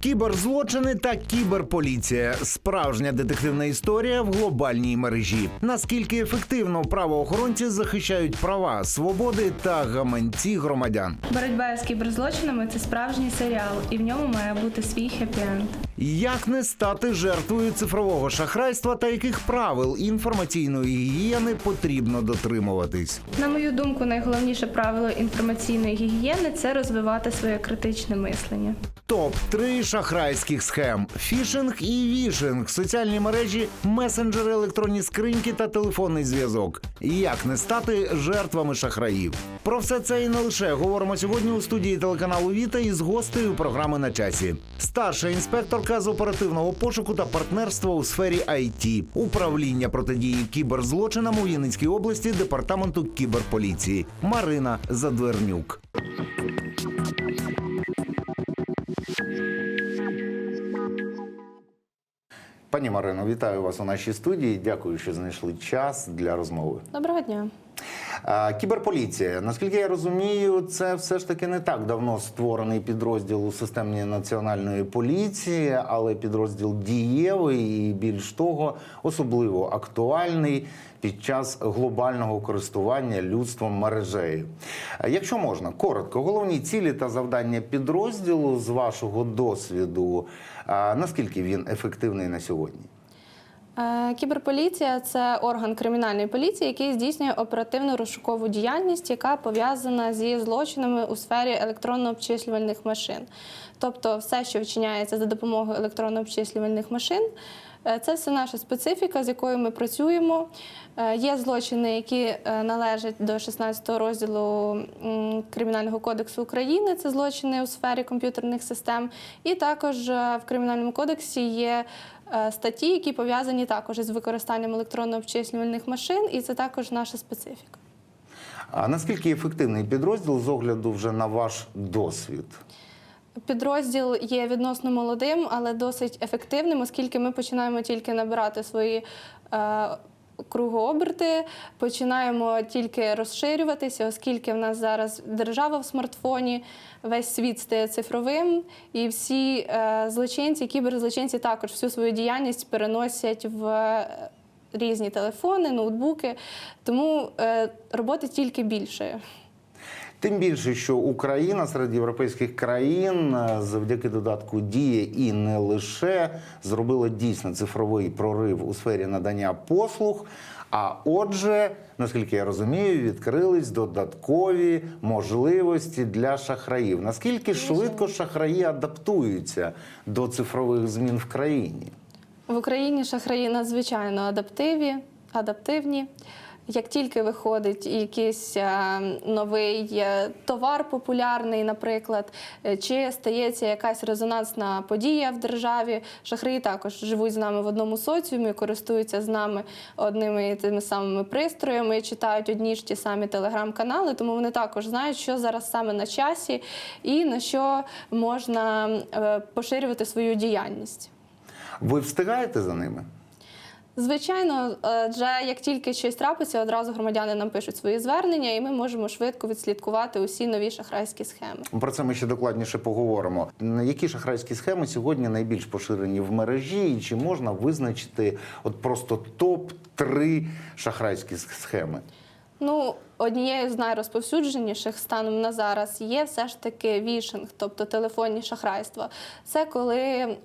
Кіберзлочини та кіберполіція справжня детективна історія в глобальній мережі. Наскільки ефективно правоохоронці захищають права, свободи та гаманці громадян? Боротьба з кіберзлочинами це справжній серіал, і в ньому має бути свій хеппі-енд. Як не стати жертвою цифрового шахрайства та яких правил інформаційної гігієни потрібно дотримуватись? На мою думку, найголовніше правило інформаційної гігієни це розвивати своє критичне мислення. Топ 3 шахрайських схем: фішинг і вішинг, соціальні мережі, месенджери, електронні скриньки та телефонний зв'язок. Як не стати жертвами шахраїв? Про все це і не лише говоримо сьогодні у студії телеканалу Віта із гостею програми на часі. Старша інспекторка з оперативного пошуку та партнерства у сфері IT, управління протидії кіберзлочинам у Вінницькій області департаменту кіберполіції Марина Задвернюк. Пані Марино, вітаю вас у нашій студії. Дякую, що знайшли час для розмови. Доброго дня. Кіберполіція, наскільки я розумію, це все ж таки не так давно створений підрозділ у системі національної поліції, але підрозділ дієвий і більш того, особливо актуальний під час глобального користування людством мережею. Якщо можна, коротко, головні цілі та завдання підрозділу з вашого досвіду, наскільки він ефективний на сьогодні? Е, Кіберполіція це орган кримінальної поліції, який здійснює оперативну розшукову діяльність, яка пов'язана зі злочинами у сфері електронно-обчислювальних машин. Тобто, все, що вчиняється за допомогою електронно-обчислювальних машин, це все наша специфіка, з якою ми працюємо. Е, Є злочини, які е, належать до 16 розділу Кримінального кодексу України. Це злочини у сфері комп'ютерних систем. І також е, в Кримінальному кодексі є е, статті, які пов'язані також із використанням електронно-обчислювальних машин, і це також наша специфіка. А наскільки ефективний підрозділ з огляду вже на ваш досвід? Підрозділ є відносно молодим, але досить ефективним, оскільки ми починаємо тільки набирати свої е, кругооберти, починаємо тільки розширюватися, оскільки в нас зараз держава в смартфоні, весь світ стає цифровим, і всі е, злочинці, кіберзлочинці також всю свою діяльність переносять в е, різні телефони, ноутбуки. Тому е, роботи тільки більше. Тим більше, що Україна серед європейських країн е, завдяки додатку Дія і не лише зробила дійсно цифровий прорив у сфері надання послуг. А отже, наскільки я розумію, відкрились додаткові можливості для шахраїв. Наскільки швидко шахраї адаптуються до цифрових змін в країні? В Україні шахраї надзвичайно адаптиві, адаптивні. Як тільки виходить якийсь е, новий е, товар популярний, наприклад, е, чи стається якась резонансна подія в державі, шахраї також живуть з нами в одному соціумі, користуються з нами одними і тими самими пристроями, читають одні ж ті самі телеграм-канали, тому вони також знають, що зараз саме на часі і на що можна поширювати свою діяльність. Ви встигаєте за ними? Звичайно, адже як тільки щось трапиться, одразу громадяни нам пишуть свої звернення, і ми можемо швидко відслідкувати усі нові шахрайські схеми. Про це ми ще докладніше поговоримо. Які шахрайські схеми сьогодні найбільш поширені в мережі, і чи можна визначити от просто топ 3 шахрайські схеми? Ну, однією з найрозповсюдженіших станом на зараз є все ж таки вішинг, тобто телефонні шахрайства. Це коли е,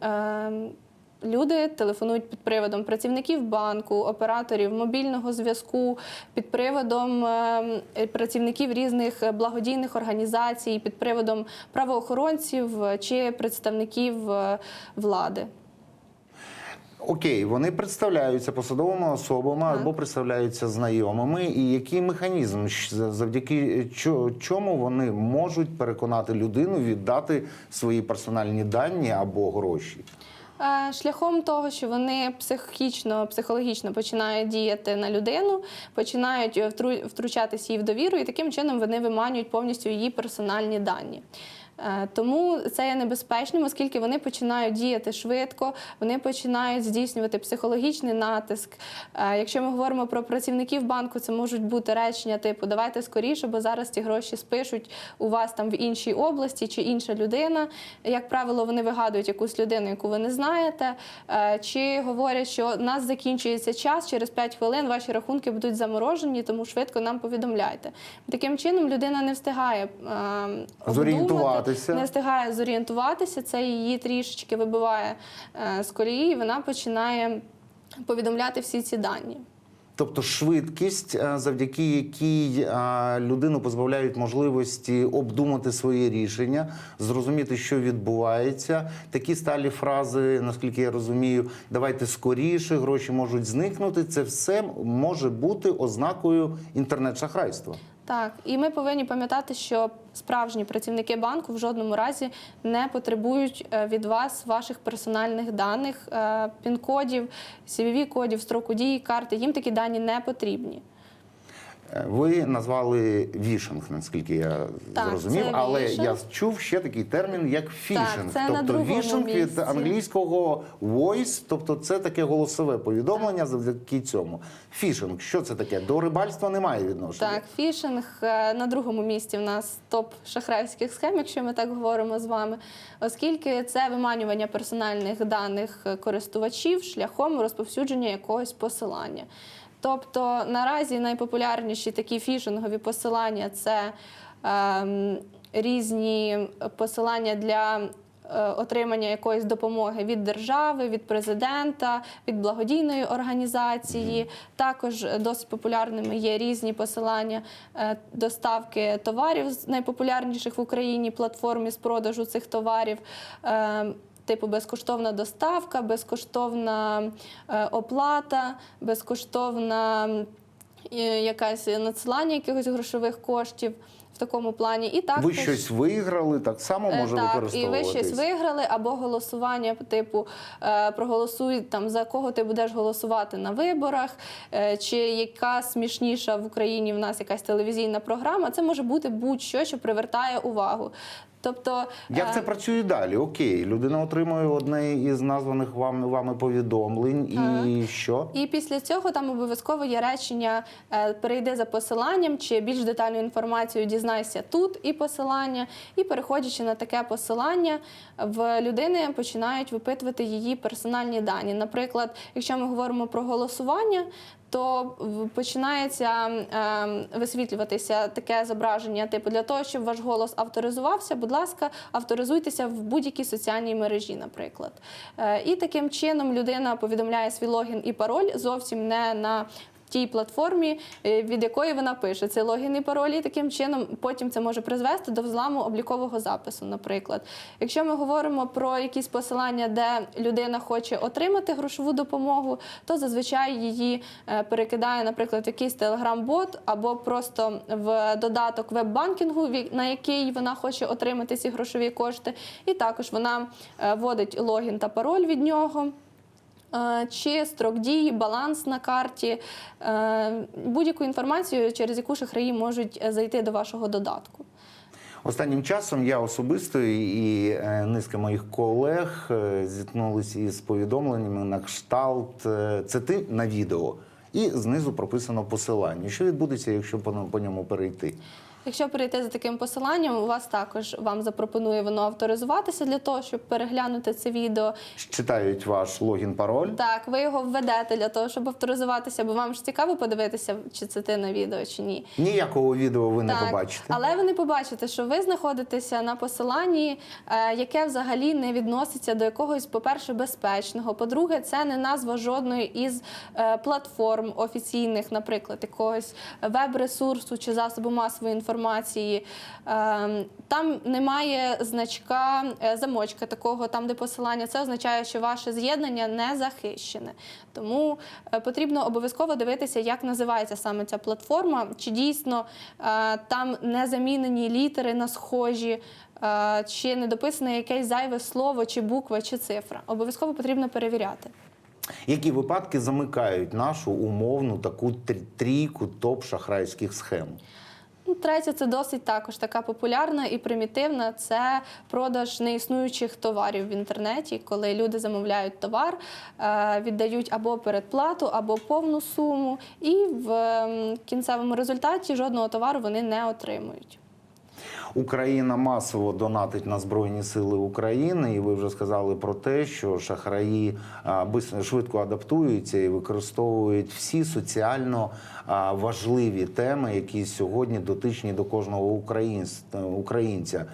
люди телефонують під приводом працівників банку, операторів мобільного зв'язку, під приводом е, працівників різних благодійних організацій, під приводом правоохоронців чи представників е, влади. Окей, вони представляються посадовими особами або представляються знайомими. І який механізм завдяки чому вони можуть переконати людину віддати свої персональні дані або гроші? Е, Шляхом того, що вони психічно, психологічно починають діяти на людину, починають е, втручатися їй в довіру, і таким чином вони виманюють повністю її персональні дані. Е, Тому це є небезпечним, оскільки вони починають діяти швидко, вони починають здійснювати психологічний натиск. Е, Якщо ми говоримо про працівників банку, це можуть бути речення типу Давайте скоріше, бо зараз ті гроші спишуть у вас там в іншій області чи інша людина. Як правило, вони вигадують якусь людину, яку ви не знаєте, Е, чи говорять, що у нас закінчується час, через 5 хвилин ваші рахунки будуть заморожені, тому швидко нам повідомляйте. Таким чином людина не встигає е, Зорієнтуватися. не встигає зорієнтуватися. Це її трішечки вибиває е, з колії, і вона починає повідомляти всі ці дані. Тобто швидкість, е, завдяки якій е, людину позбавляють можливості обдумати своє рішення, зрозуміти, що відбувається. Такі сталі фрази, наскільки я розумію, давайте скоріше, гроші можуть зникнути. Це все може бути ознакою інтернет-шахрайства. Так, і ми повинні пам'ятати, що справжні працівники банку в жодному разі не потребують е, від вас ваших персональних даних, е, пін-кодів, CVV-кодів, строку дії карти. Їм такі дані не потрібні. Ви назвали вішинг, наскільки я Так, зрозумів, але вішинг. я чув ще такий термін, як фішинг. це тобто вішинг від англійського voice, тобто це таке голосове повідомлення завдяки цьому. Фішинг, що це таке? До рибальства немає відношення. Так, фішинг е, на другому місці в нас топ шахрайських схем, якщо ми так говоримо з вами, оскільки це виманювання персональних даних е, користувачів шляхом розповсюдження якогось посилання. Тобто наразі найпопулярніші такі фішингові посилання це ем, різні посилання для е, отримання якоїсь допомоги від держави, від президента, від благодійної організації. Також е, досить популярними є різні посилання е, доставки товарів з найпопулярніших в Україні платформ з продажу цих товарів. Типу безкоштовна доставка, безкоштовна е, оплата, безкоштовна е, якась надсилання якихось грошових коштів в такому плані. І також Ви щось виграли, так само Е, може так, і ви щось виграли, або голосування, типу, проголосуй там за кого ти будеш голосувати на виборах, чи яка смішніша в Україні в нас якась телевізійна програма. Це може бути будь-що, що привертає увагу. Тобто, Як е, це працює далі? Окей, людина отримує одне із названих вам вами повідомлень, і що? І після цього там обов'язково є речення е, перейди за посиланням, чи більш детальну інформацію дізнайся тут і посилання. І переходячи на таке посилання, в людини починають випитувати її персональні дані. Наприклад, якщо ми говоримо про голосування. То починається е, висвітлюватися таке зображення, типу для того, щоб ваш голос авторизувався, будь ласка, авторизуйтеся в будь-якій соціальній мережі, наприклад. Е, і таким чином людина повідомляє свій логін і пароль зовсім не на тій платформі, е, від якої вона пише цей логін і пароль, і таким чином потім це може призвести до взламу облікового запису. Наприклад, якщо ми говоримо про якісь посилання, де людина хоче отримати грошову допомогу, то зазвичай її е, перекидає, наприклад, в якийсь телеграм-бот або просто в додаток веб-банкінгу, на який вона хоче отримати ці грошові кошти, і також вона е, вводить логін та пароль від нього. Е, Чи строк дії, баланс на карті, е, будь-яку інформацію, через яку шахраї можуть е, зайти до вашого додатку. Останнім часом я особисто і низка моїх колег зіткнулися із повідомленнями на кшталт це ти на відео. І знизу прописано посилання. Що відбудеться, якщо по ньому перейти? Якщо перейти за таким посиланням, у вас також вам запропонує воно авторизуватися для того, щоб переглянути це відео. Читають ваш логін, пароль. Так, ви його введете для того, щоб авторизуватися, бо вам ж цікаво подивитися, чи це ти на відео, чи ні. Ніякого відео ви не побачите. Але ви не побачите, що ви знаходитеся на посиланні, е, яке взагалі не відноситься до якогось, по-перше, безпечного. По-друге, це не назва жодної із е, платформ офіційних, наприклад, якогось веб-ресурсу чи засобу масової інформації. Е, Там немає значка, е, замочка такого, там, де посилання. Це означає, що ваше з'єднання не захищене. Тому е, потрібно обов'язково дивитися, як називається саме ця платформа, чи дійсно е, там не замінені літери на схожі, чи не дописане якесь зайве слово, чи буква, чи цифра. Обов'язково потрібно перевіряти. Які випадки замикають нашу умовну таку трійку топ шахрайських схем? Третє, це досить також така популярна і примітивна. Це продаж неіснуючих товарів в інтернеті, коли люди замовляють товар, е, віддають або передплату, або повну суму, і в кінцевому результаті жодного товару вони не отримують. Україна масово донатить на Збройні Сили України, і ви вже сказали про те, що шахраї швидко адаптуються і використовують всі соціально важливі теми, які сьогодні дотичні до кожного українця.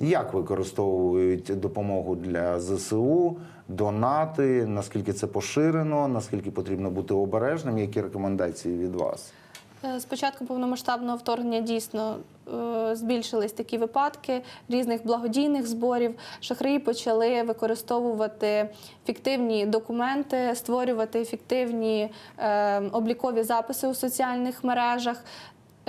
Як використовують допомогу для ЗСУ, донати, наскільки це поширено, наскільки потрібно бути обережним, які рекомендації від вас? Е, З початку повномасштабного вторгнення дійсно е, збільшились такі випадки різних благодійних зборів. Шахраї почали використовувати фіктивні документи, створювати фіктивні е, облікові записи у соціальних мережах.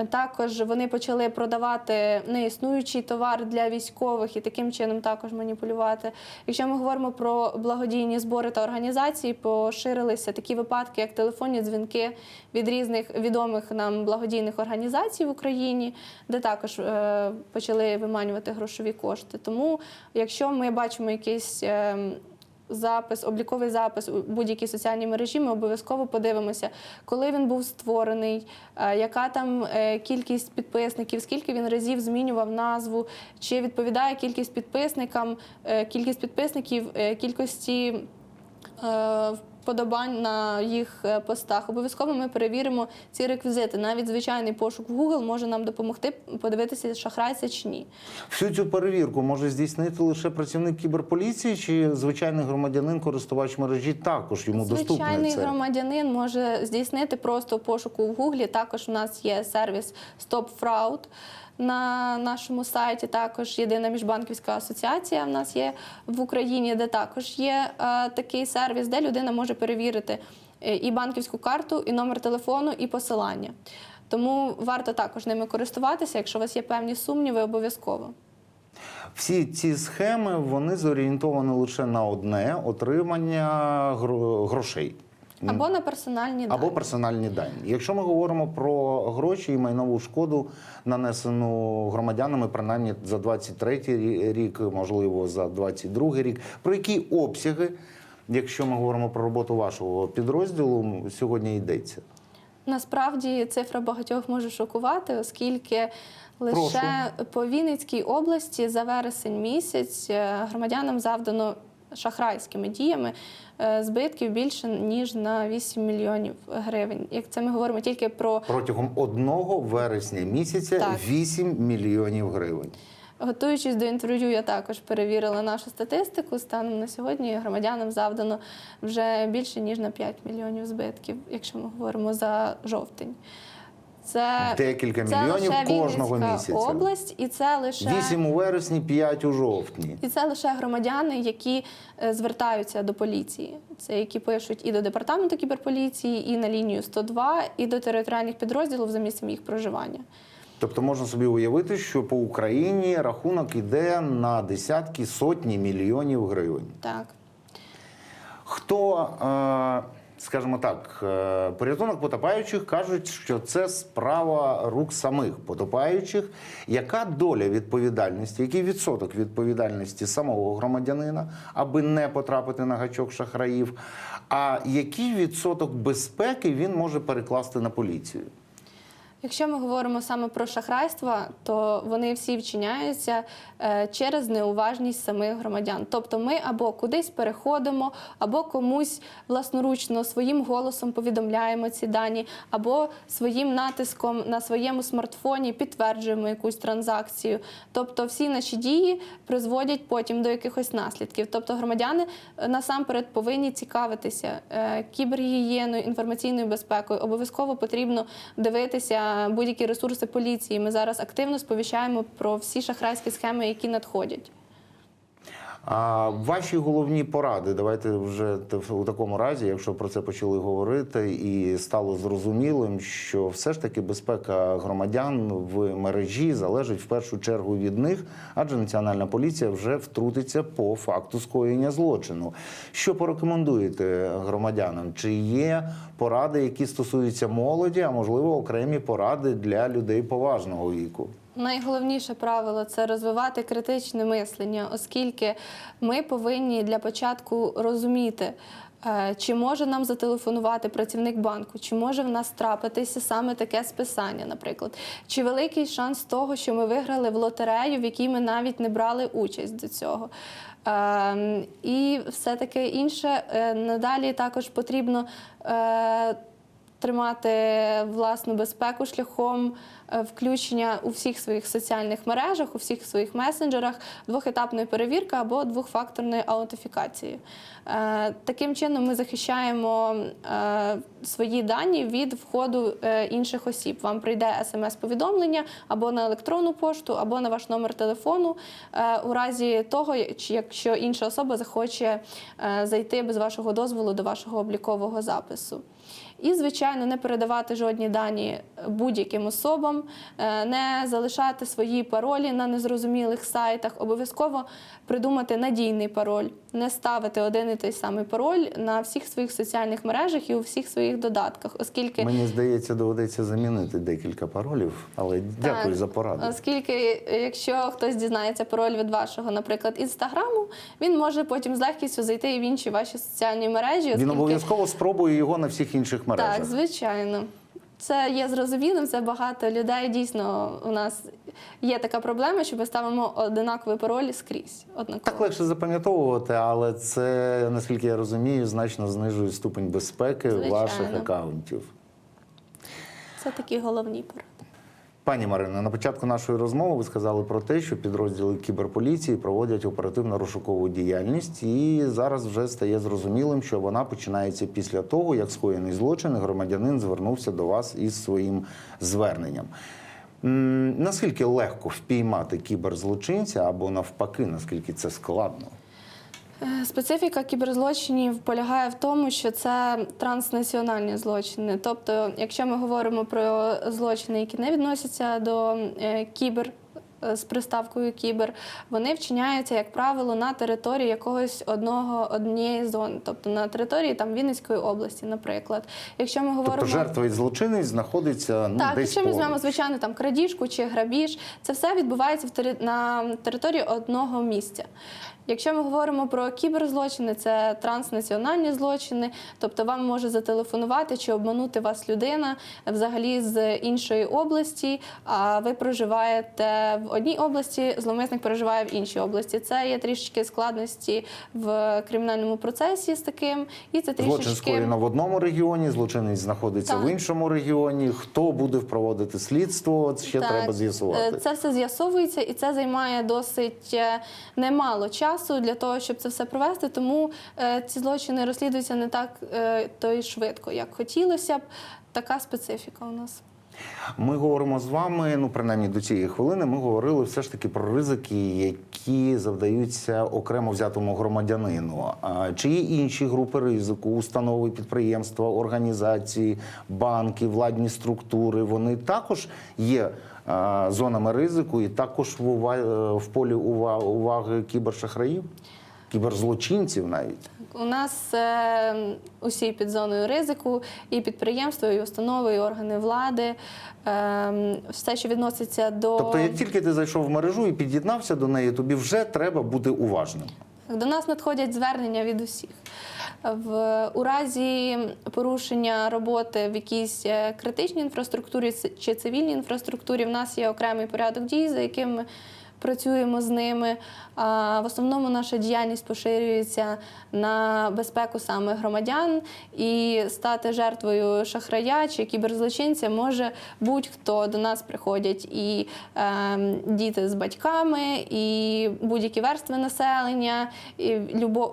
Також вони почали продавати неіснуючий товар для військових і таким чином також маніпулювати. Якщо ми говоримо про благодійні збори та організації, поширилися такі випадки, як телефонні дзвінки від різних відомих нам благодійних організацій в Україні, де також е, почали виманювати грошові кошти. Тому, якщо ми бачимо якийсь е, запис, обліковий запис у будь-якій соціальній мережі, ми обов'язково подивимося, коли він був створений, е, яка там е, кількість підписників, скільки він разів змінював назву, чи відповідає кількість підписникам, е, кількість підписників кількості. Вподобань на їх е, постах. Обов'язково ми перевіримо ці реквізити. Навіть звичайний пошук в Google може нам допомогти подивитися, шахрай це чи ні. Всю цю перевірку може здійснити лише працівник кіберполіції чи звичайний громадянин, користувач мережі також йому доступне Звичайний громадянин може здійснити просто пошуку в Гуглі. Також у нас є сервіс Stop Fraud на нашому сайті. Також єдина міжбанківська асоціація в нас є в Україні, де також є е, такий сервіс, де людина може перевірити е, і банківську карту, і номер телефону, і посилання. Тому варто також ними користуватися. Якщо у вас є певні сумніви, обов'язково. Всі ці схеми вони зорієнтовані лише на одне отримання грошей. Або на персональні дані. Або персональні дані. Якщо ми говоримо про гроші і майнову шкоду, нанесену громадянами, принаймні за 23 рік, можливо, за 22 рік, про які обсяги, якщо ми говоримо про роботу вашого підрозділу, сьогодні йдеться? Насправді цифра багатьох може шокувати, оскільки лише по Вінницькій області за вересень місяць е, громадянам завдано шахрайськими діями е, збитків більше ніж на 8 мільйонів гривень. Як це ми говоримо тільки про Протягом одного вересня місяця Так. 8 мільйонів гривень. Готуючись до інтерв'ю, я також перевірила нашу статистику. Станом на сьогодні громадянам завдано вже більше ніж на 5 мільйонів збитків, якщо ми говоримо за жовтень. Це Декілька це мільйонів лише кожного Вінницька місяця. область, і це лише 8 у вересні, 5 у жовтні. і це лише громадяни, які е, звертаються до поліції. Це які пишуть і до департаменту кіберполіції, і на лінію 102, і до територіальних підрозділів за місцем їх проживання. Тобто можна собі уявити, що по Україні рахунок іде на десятки сотні мільйонів гривень. Так. Хто, е, скажімо так, е, порятунок потопаючих кажуть, що це справа рук самих потопаючих. Яка доля відповідальності, який відсоток відповідальності самого громадянина, аби не потрапити на гачок шахраїв? А який відсоток безпеки він може перекласти на поліцію? Якщо ми говоримо саме про шахрайства, то вони всі вчиняються е, через неуважність самих громадян. Тобто ми або кудись переходимо, або комусь власноручно своїм голосом повідомляємо ці дані, або своїм натиском на своєму смартфоні підтверджуємо якусь транзакцію. Тобто всі наші дії призводять потім до якихось наслідків. Тобто громадяни е, насамперед повинні цікавитися е, кібергігієною, інформаційною безпекою. Обов'язково потрібно дивитися будь-які ресурси поліції. Ми зараз активно сповіщаємо про всі шахрайські схеми, які надходять. А ваші головні поради, давайте вже у такому разі, якщо про це почали говорити, і стало зрозумілим, що все ж таки безпека громадян в мережі залежить в першу чергу від них, адже національна поліція вже втрутиться по факту скоєння злочину. Що порекомендуєте громадянам? Чи є поради, які стосуються молоді, а можливо окремі поради для людей поважного віку? Найголовніше правило це розвивати критичне мислення, оскільки ми повинні для початку розуміти, е, чи може нам зателефонувати працівник банку, чи може в нас трапитися саме таке списання, наприклад, чи великий шанс того, що ми виграли в лотерею, в якій ми навіть не брали участь до цього. Ем, І все таке інше. Е, Надалі також потрібно е, тримати власну безпеку шляхом е, включення у всіх своїх соціальних мережах, у всіх своїх месенджерах двохетапної перевірки або двохфакторної аутентифікації. Е, Таким чином ми захищаємо е, свої дані від входу інших осіб. Вам прийде смс-повідомлення або на електронну пошту, або на ваш номер телефону у разі того, якщо інша особа захоче зайти без вашого дозволу до вашого облікового запису. І, звичайно, не передавати жодні дані будь-яким особам, е, не залишати свої паролі на незрозумілих сайтах, обов'язково придумати надійний пароль, не ставити один і той самий пароль на всіх своїх соціальних мережах і у всіх своїх додатках, оскільки Мені здається, доведеться замінити декілька паролів, але дякую Так, за пораду. Оскільки, е, якщо хтось дізнається пароль від вашого, наприклад, інстаграму, він може потім з легкістю зайти і в інші ваші соціальні мережі. Він обов'язково спробує його на всіх інших мережах. Так, звичайно. Це є зрозумілим, це багато людей. Дійсно, у нас є така проблема, що ми ставимо одинаковий пароль скрізь. Однаково. Так легше запам'ятовувати, але це, наскільки я розумію, значно знижує ступень безпеки Звичайно. ваших акаунтів. Це такі головні поради. Пані Марино, на початку нашої розмови ви сказали про те, що підрозділи кіберполіції проводять оперативно-розшукову діяльність, і зараз вже стає зрозумілим, що вона починається після того, як скоєний злочин громадянин звернувся до вас із своїм зверненням. Наскільки легко впіймати кіберзлочинця або навпаки, наскільки це складно? Е, Специфіка кіберзлочинів полягає в тому, що це транснаціональні злочини. Тобто, якщо ми говоримо про злочини, які не відносяться до е, кібер. Е, З приставкою кібер вони вчиняються, як правило, на території якогось одного однієї зони, тобто на території там Вінницької області, наприклад. Якщо ми говоримо Тобто жертва і злочинець знаходиться ну, так, десь якщо ми візьмемо звичайно там крадіжку чи грабіж, це все відбувається в тери- на території одного місця. Якщо ми говоримо про кіберзлочини, це транснаціональні злочини, тобто вам може зателефонувати чи обманути вас людина взагалі з іншої області, а ви проживаєте в одній області, зловмисник проживає в іншій області. Це є трішечки складності в кримінальному процесі з таким, і це трішечки Злочин скоєно в одному регіоні, злочинець знаходиться Так. в іншому регіоні. Хто буде проводити слідство? Ще Так, треба з'ясувати. е, Це все з'ясовується, і це займає досить е, немало часу для того, щоб це все провести. Тому е, ці злочини розслідуються не так то й швидко, як хотілося б. Така специфіка у нас. Ми говоримо з вами. Ну принаймні до цієї хвилини. Ми говорили все ж таки про ризики, які завдаються окремо взятому громадянину. Чи є інші групи ризику, установи, підприємства, організації, банки, владні структури? Вони також є. а, Зонами ризику і також в, ува- в полі ува- уваги кібершахраїв, кіберзлочинців навіть. У нас е, усі під зоною ризику, і підприємства, і установи, і органи влади, е, все, що відноситься до Тобто, як тільки ти зайшов в мережу і під'єднався до неї, тобі вже треба бути уважним. До нас надходять звернення від усіх. В у разі порушення роботи в якійсь е, критичній інфраструктурі чи цивільній інфраструктурі, в нас є окремий порядок дій, за яким працюємо з ними. В основному наша діяльність поширюється на безпеку саме громадян, і стати жертвою шахрая чи кіберзлочинця може будь-хто до нас приходять і е, діти з батьками, і будь-які верстви населення, і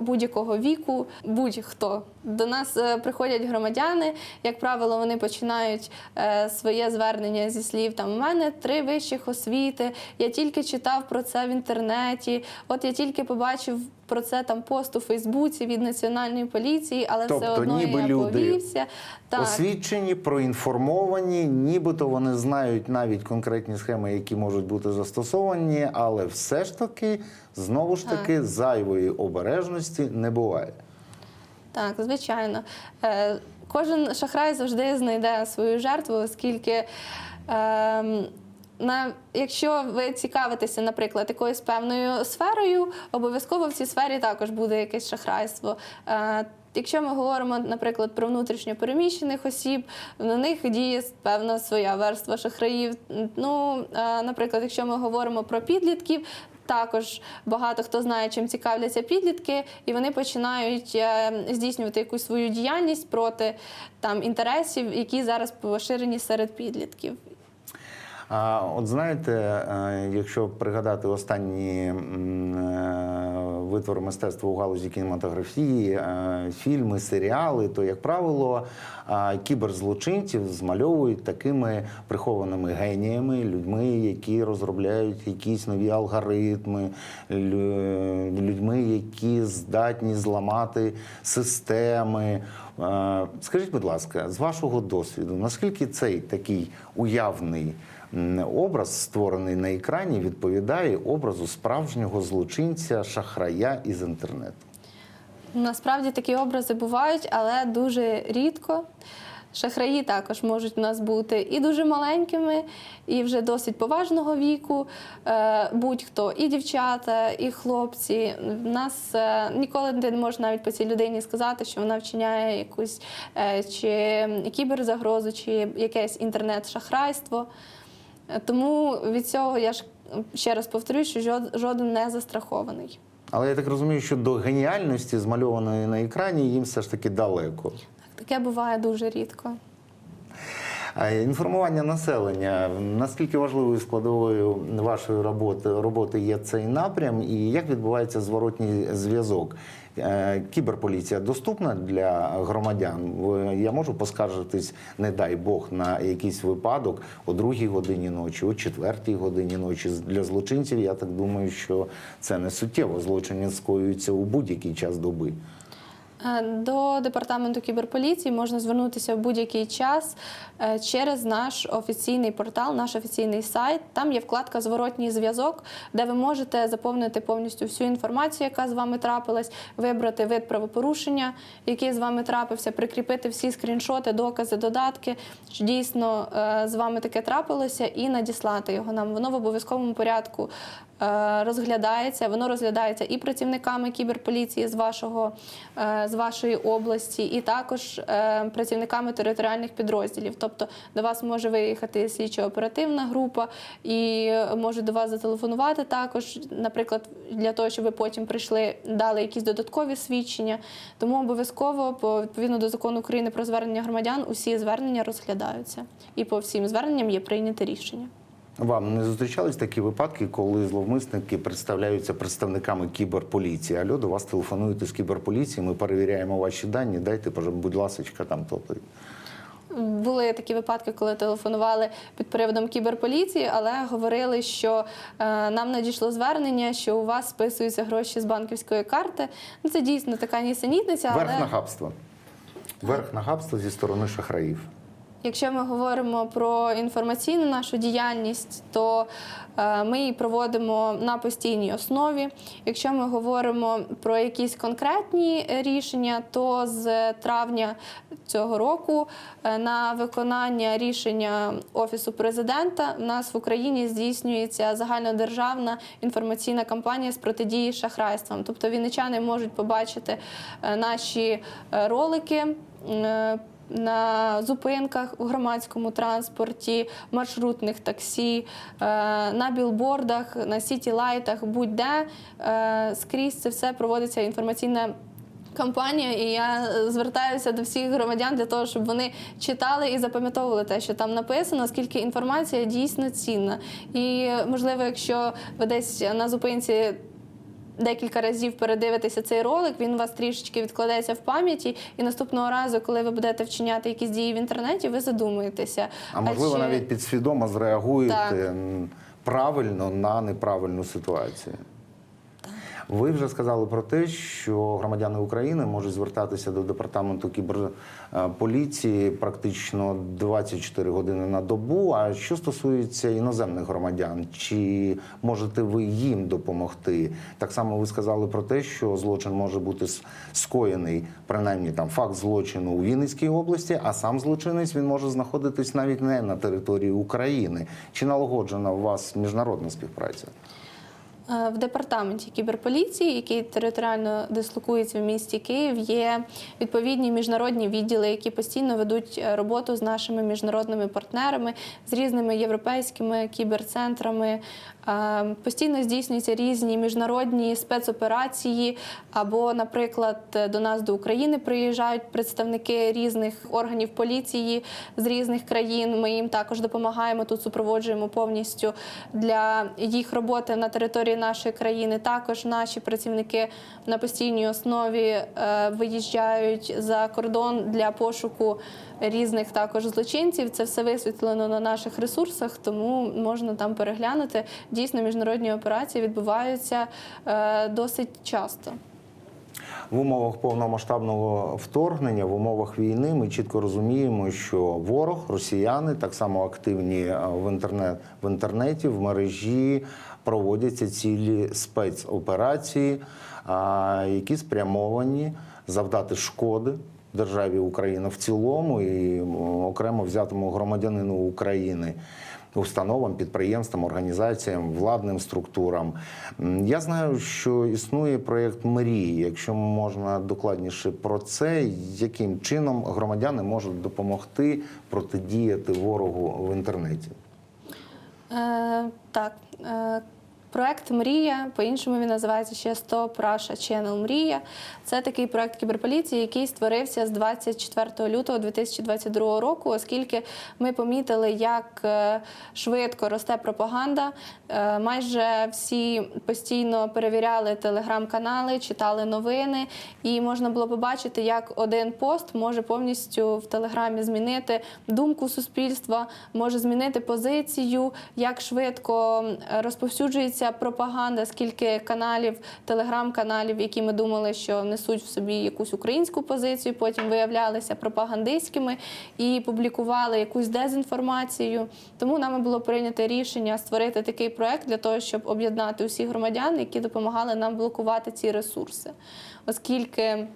будь-якого віку, будь-хто. До нас е, приходять громадяни. Як правило, вони починають е, своє звернення зі слів там у мене три вищих освіти. Я тільки читав читав про це в інтернеті. От я тільки побачив про це там пост у Фейсбуці від національної поліції, але все Тобто одно ніби я люди повівся. Так. Освічені, проінформовані, нібито вони знають навіть конкретні схеми, які можуть бути застосовані, але все ж таки, знову ж таки, зайвої обережності не буває. Так, звичайно. Е, кожен шахрай завжди знайде свою жертву, оскільки. Е, на, якщо ви цікавитеся, наприклад, якоюсь певною сферою, обов'язково в цій сфері також буде якесь шахрайство. Е, якщо ми говоримо, наприклад, про внутрішньо переміщених осіб, на них діє певна своя верства шахраїв. Ну, е, наприклад, якщо ми говоримо про підлітків, також багато хто знає, чим цікавляться підлітки, і вони починають е, здійснювати якусь свою діяльність проти там інтересів, які зараз поширені серед підлітків. А от знаєте, е, якщо пригадати останні е, витвори мистецтва у галузі кінематографії, е, фільми, серіали, то, як правило, кіберзлочинців змальовують такими прихованими геніями, людьми, які розробляють якісь нові алгоритми, людьми, які здатні зламати системи. Скажіть, будь ласка, з вашого досвіду, наскільки цей такий уявний образ, створений на екрані, відповідає образу справжнього злочинця, шахрая із інтернету? Насправді такі образи бувають, але дуже рідко. Шахраї також можуть у нас бути і дуже маленькими, і вже досить поважного віку. Е, Будь-хто, і дівчата, і хлопці. В нас е, ніколи не можеш навіть по цій людині сказати, що вона вчиняє якусь е, чи кіберзагрозу, чи якесь інтернет-шахрайство. Тому від цього я ж ще раз повторюю, що жод- жоден не застрахований. Але я так розумію, що до геніальності, змальованої на екрані, їм все ж таки далеко. Таке буває дуже рідко. А Інформування населення наскільки важливою складовою вашої роботи роботи є цей напрям, і як відбувається зворотній зв'язок? Е, Кіберполіція доступна для громадян. Я можу поскаржитись, не дай Бог, на якийсь випадок о другій годині ночі, о четвертій годині ночі. Для злочинців я так думаю, що це не суттєво. Злочини скоюються у будь-який час доби. Е, До департаменту кіберполіції можна звернутися в будь-який час е, через наш офіційний портал, наш офіційний сайт. Там є вкладка Зворотній зв'язок, де ви можете заповнити повністю всю інформацію, яка з вами трапилась, вибрати вид правопорушення, який з вами трапився, прикріпити всі скріншоти, докази, додатки, що дійсно е, з вами таке трапилося, і надіслати його нам. Воно в обов'язковому порядку розглядається. Воно розглядається і працівниками кіберполіції з вашого е, з вашої області, і також е, працівниками територіальних підрозділів. Тобто до вас може виїхати слідчо-оперативна група і може до вас зателефонувати також, наприклад, для того, щоб ви потім прийшли, дали якісь додаткові свідчення. Тому обов'язково, по відповідно до закону України про звернення громадян, усі звернення розглядаються. І по всім зверненням є прийняте рішення. Вам не зустрічались такі випадки, коли зловмисники представляються представниками кіберполіції? Алло, до вас телефонують із кіберполіції, ми перевіряємо ваші дані. Дайте, будь ласка, там тобто. Були такі випадки, коли телефонували під приводом кіберполіції, але говорили, що е, нам надійшло звернення, що у вас списуються гроші з банківської карти. Ну, це дійсно така нісенітниця, Верх але нахабства. Верх нахабства зі сторони шахраїв. Якщо ми говоримо про інформаційну нашу діяльність, то е, ми її проводимо на постійній основі. Якщо ми говоримо про якісь конкретні рішення, то з травня цього року е, на виконання рішення Офісу президента в нас в Україні здійснюється загальнодержавна інформаційна кампанія з протидії шахрайствам. Тобто вінничани можуть побачити е, наші ролики. На зупинках у громадському транспорті, маршрутних таксі, е, на білбордах, на сіті-лайтах, будь-де е, скрізь це все проводиться інформаційна. Кампанія, і я звертаюся до всіх громадян для того, щоб вони читали і запам'ятовували те, що там написано, оскільки інформація дійсно цінна. І можливо, якщо ви десь на зупинці декілька разів передивитеся цей ролик, він у вас трішечки відкладеться в пам'яті, і наступного разу, коли ви будете вчиняти якісь дії в інтернеті, ви задумуєтеся. А можливо, чи- навіть підсвідомо зреагуєте, Так. правильно на неправильну ситуацію. Ви вже сказали про те, що громадяни України можуть звертатися до департаменту кіберполіції практично 24 години на добу. А що стосується іноземних громадян, чи можете ви їм допомогти? Так само ви сказали про те, що злочин може бути скоєний, принаймні там факт злочину у Вінницькій області, а сам злочинець він може знаходитись навіть не на території України. Чи налагоджена у вас міжнародна співпраця? Е, В департаменті кіберполіції, який територіально дислокується в місті Київ, є відповідні міжнародні відділи, які постійно ведуть е, роботу з нашими міжнародними партнерами, з різними європейськими кіберцентрами. Е, Постійно здійснюються різні міжнародні спецоперації. Або, наприклад, до нас до України приїжджають представники різних органів поліції з різних країн. Ми їм також допомагаємо тут, супроводжуємо повністю для їх роботи на території нашої країни. Також наші працівники на постійній основі е, виїжджають за кордон для пошуку різних також злочинців. Це все висвітлено на наших ресурсах, тому можна там переглянути. Дійсно, міжнародні операції відбуваються е, досить часто. В умовах повномасштабного вторгнення, в умовах війни, ми чітко розуміємо, що ворог, росіяни так само активні е, в інтернет в інтернеті, в мережі проводяться цілі спецоперації, які спрямовані завдати шкоди державі Україна в цілому і окремо взятому громадянину України. Установам, підприємствам, організаціям, владним структурам. Я знаю, що існує проєкт Мрії. Якщо можна докладніше про це, яким чином громадяни можуть допомогти протидіяти ворогу в інтернеті. Е, так. Е, Проект Мрія, по-іншому він називається ще Stop Russia Channel Мрія. Це такий проект кіберполіції, який створився з 24 лютого 2022 року, оскільки ми помітили, як е, швидко росте пропаганда. Е, Майже всі постійно перевіряли телеграм-канали, читали новини, і можна було побачити, як один пост може повністю в телеграмі змінити думку суспільства, може змінити позицію, як швидко е, розповсюджується пропаганда, скільки каналів, телеграм-каналів, які ми думали, що несуть в собі якусь українську позицію, потім виявлялися пропагандистськими і публікували якусь дезінформацію. Тому нами було прийнято рішення створити такий проект для того, щоб об'єднати усіх громадян, які допомагали нам блокувати ці ресурси, оскільки.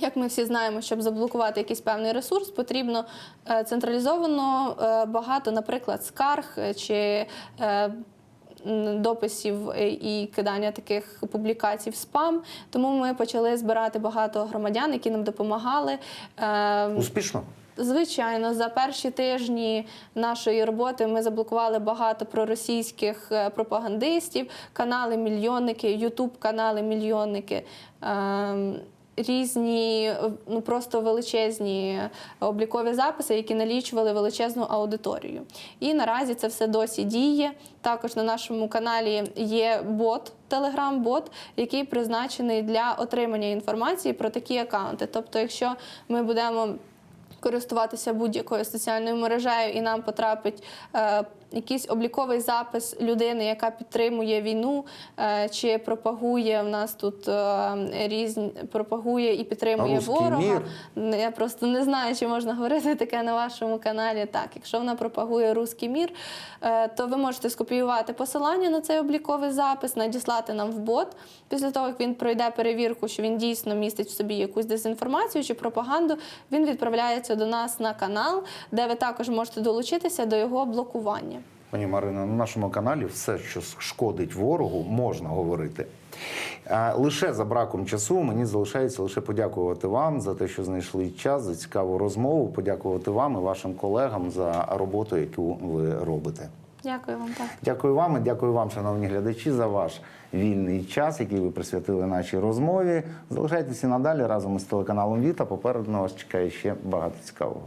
Як ми всі знаємо, щоб заблокувати якийсь певний ресурс, потрібно е, централізовано е, багато, наприклад, скарг чи е, дописів е, і кидання таких публікацій в спам. Тому ми почали збирати багато громадян, які нам допомагали. Е, Успішно? Звичайно, за перші тижні нашої роботи ми заблокували багато проросійських е, пропагандистів, канали мільйонники, Ютуб канали мільйонники. Різні, ну просто величезні облікові записи, які налічували величезну аудиторію. І наразі це все досі діє. Також на нашому каналі є бот, телеграм-бот, який призначений для отримання інформації про такі акаунти. Тобто, якщо ми будемо користуватися будь-якою соціальною мережею, і нам потрапить е, якийсь обліковий запис людини, яка підтримує війну, е, чи пропагує в нас тут е, різні пропагує і підтримує Руський ворога. мір. Я просто не знаю, чи можна говорити таке на вашому каналі. Так, якщо вона пропагує руський мір, е, то ви можете скопіювати посилання на цей обліковий запис, надіслати нам в бот. Після того, як він пройде перевірку, що він дійсно містить в собі якусь дезінформацію чи пропаганду, він відправляється до нас на канал, де ви також можете долучитися до його блокування. Пані Марино, на нашому каналі все, що шкодить ворогу, можна говорити. Лише за браком часу мені залишається лише подякувати вам за те, що знайшли час за цікаву розмову. Подякувати вам і вашим колегам за роботу, яку ви робите. Дякую вам так. Дякую вам і дякую вам, шановні глядачі, за ваш вільний час, який ви присвятили нашій розмові. Залишайтеся надалі разом із телеканалом Віта. Попереду на вас чекає ще багато цікавого.